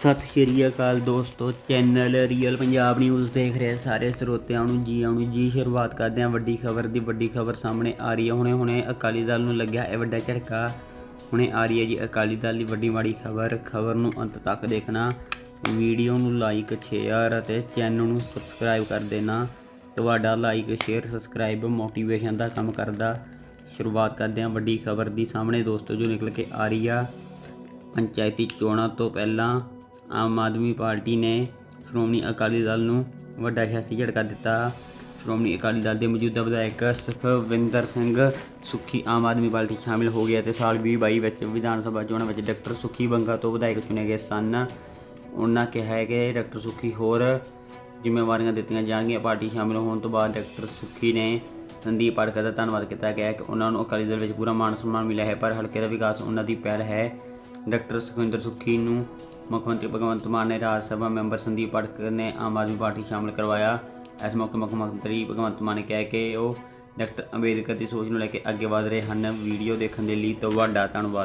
ਸਤਿ ਸ਼੍ਰੀ ਅਕਾਲ ਦੋਸਤੋ, channel real Punjab news ਦੇਖ ਰਹੇ ਸਾਰੇ ਸਰੋਤਿਆਂ ਨੂੰ ਜੀ ਆਉਣ ਜੀ ਸ਼ੁਰੂਆਤ ਕਰਦੇ ਹਾਂ ਵੱਡੀ ਖਬਰ ਦੀ, ਵੱਡੀ ਖਬਰ ਸਾਹਮਣੇ ਆ ਰਹੀ ਹੈ। ਹੁਣੇ ਹੁਣੇ ਅਕਾਲੀ ਦਲ ਨੂੰ ਲੱਗਿਆ ਇਹ ਵੱਡਾ ਝਟਕਾ। ਹੁਣੇ ਆ ਰਹੀ ਹੈ ਜੀ ਅਕਾਲੀ ਦਲ ਦੀ ਵੱਡੀ ਮਾੜੀ ਖਬਰ। ਖਬਰ ਨੂੰ ਅੰਤ ਤੱਕ ਦੇਖਣਾ, ਵੀਡੀਓ ਨੂੰ ਲਾਈਕ ਸ਼ੇਅਰ ਅਤੇ ਚੈਨਲ ਨੂੰ ਸਬਸਕ੍ਰਾਈਬ ਕਰ ਦੇਣਾ। ਤੁਹਾਡਾ ਲਾਈਕ ਸ਼ੇਅਰ ਸਬਸਕ੍ਰਾਈਬ ਮੋਟੀਵੇਸ਼ਨ ਦਾ ਕੰਮ ਕਰਦਾ। ਸ਼ੁਰੂਆਤ ਕਰਦੇ ਹਾਂ ਵੱਡੀ ਖਬਰ ਦੀ ਸਾਹਮਣੇ ਦੋਸਤੋ, ਜੋ ਨਿਕਲ ਕੇ ਆ ਰਹੀ ਆ। ਪੰਚਾਇਤੀ ਚੋਣਾਂ ਤੋਂ ਪਹਿਲਾਂ ਆਮ ਆਦਮੀ ਪਾਰਟੀ ਨੇ ਸ਼੍ਰੋਮਣੀ ਅਕਾਲੀ ਦਲ ਨੂੰ ਵੱਡਾ ਸਿਆਸੀ ਝਟਕਾ ਦਿੱਤਾ। ਸ਼੍ਰੋਮਣੀ ਅਕਾਲੀ ਦਲ ਦੇ ਮੌਜੂਦਾ ਵਿਧਾਇਕ ਸੁਖਵਿੰਦਰ ਸਿੰਘ ਸੁੱਖੀ ਆਮ ਆਦਮੀ ਪਾਰਟੀ 'ਚ ਸ਼ਾਮਿਲ ਹੋ ਗਿਆ ਤੇ ਸਾਲ 2022 ਵਿੱਚ ਵਿਧਾਨ ਸਭਾ ਚੋਣਾਂ ਵਿੱਚ ਡਾਕਟਰ ਸੁੱਖੀ ਬੰਗਾ ਤੋਂ ਵਿਧਾਇਕ ਚੁਣੇ ਗਏ ਸਨ। ਉਹਨਾਂ ਕਿਹਾ ਹੈ ਕਿ ਡਾਕਟਰ ਸੁੱਖੀ ਹੋਰ ਜ਼ਿੰਮੇਵਾਰੀਆਂ ਦਿੱਤੀਆਂ ਜਾਣਗੀਆਂ। ਪਾਰਟੀ ਸ਼ਾਮਿਲ ਹੋਣ ਤੋਂ ਬਾਅਦ ਡਾਕਟਰ ਸੁੱਖੀ ਨੇ ਸੰਦੀਪ ਪਾਠਕ ਦਾ ਧੰਨਵਾਦ ਕੀਤਾ। ਗਿਆ ਕਿ ਉਹਨਾਂ ਨੂੰ ਅਕਾਲੀ ਦਲ ਵਿੱਚ ਪੂਰਾ ਮਾਣ ਸਨਮਾਨ ਮਿਲਿਆ ਹੈ, ਪਰ ਹਲਕੇ ਦਾ ਵਿਕਾਸ ਉਹਨਾਂ ਦੀ ਪਹਿਲ ਹੈ। ਡਾਕਟਰ ਸੁਖਵਿੰਦਰ ਸੁੱਖੀ ਨੂੰ ਮੁੱਖ ਮੰਤਰੀ ਭਗਵੰਤ ਮਾਨ ਨੇ ਰਾਜ ਸਭਾ ਮੈਂਬਰ ਸੰਦੀਪ ਪਾਠਕ ਨੇ ਆਮ ਆਦਮੀ ਪਾਰਟੀ ਸ਼ਾਮਲ ਕਰਵਾਇਆ। ਇਸ ਮੌਕੇ ਮੁੱਖ ਮੰਤਰੀ ਭਗਵੰਤ ਮਾਨ ਨੇ ਕਿਹਾ ਕਿ ਉਹ ਡਾਕਟਰ ਅੰਬੇਦਕਰ ਦੀ ਸੋਚ ਨੂੰ ਲੈ ਕੇ ਅੱਗੇ ਵਧ ਰਹੇ ਹਨ। ਵੀਡੀਓ ਦੇਖਣ ਦੇ ਲਈ ਤੁਹਾਡਾ ਧੰਨਵਾਦ।